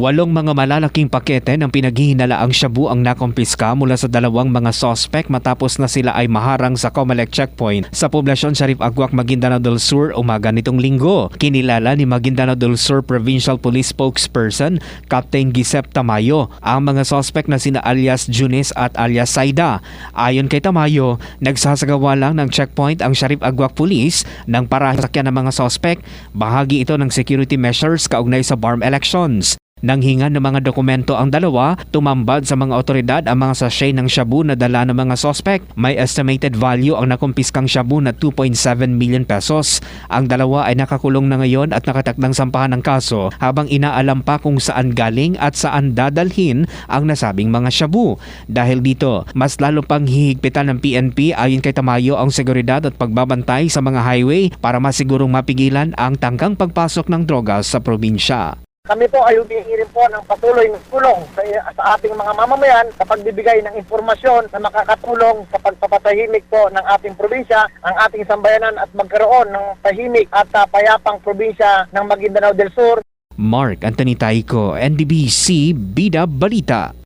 Walong mga malalaking pakete ng pinaghihinalaang shabu ang nakumpiska mula sa dalawang mga sospek matapos na sila ay maharang sa Comelec checkpoint sa poblasyon Sharif Agwak, Maguindanao del Sur umaga nitong linggo. Kinilala ni Maguindanao del Sur Provincial Police Spokesperson Captain Gisep Tamayo ang mga sospek na sina alias Junis at alias Saida. Ayon kay Tamayo, nagsasagawa lang ng checkpoint ang Sharif Agwak Police ng para sakyan ng mga sospek. Bahagi ito ng security measures kaugnay sa BARM elections. Nang hinga ng mga dokumento ang dalawa, tumambad sa mga otoridad ang mga sachet ng shabu na dala ng mga sospek. May estimated value ang nakumpiskang shabu na 2.7 million pesos. Ang dalawa ay nakakulong na ngayon at nakatakdang sampahan ng kaso habang inaalam pa kung saan galing at saan dadalhin ang nasabing mga shabu. Dahil dito, mas lalo pang hihigpitan ng PNP ayon kay Tamayo ang seguridad at pagbabantay sa mga highway para masigurong mapigilan ang tangkang pagpasok ng droga sa probinsya. Kami po ay humihingi rin po ng patuloy ng tulong sa, sa ating mga mamamayan sa pagbibigay ng impormasyon na makakatulong sa pagpapatahimik po ng ating probinsya, ang ating sambayanan at magkaroon ng tahimik at uh, payapang probinsya ng Maguindanao del Sur. Mark Anthony Taiko, NDBC Bida Balita.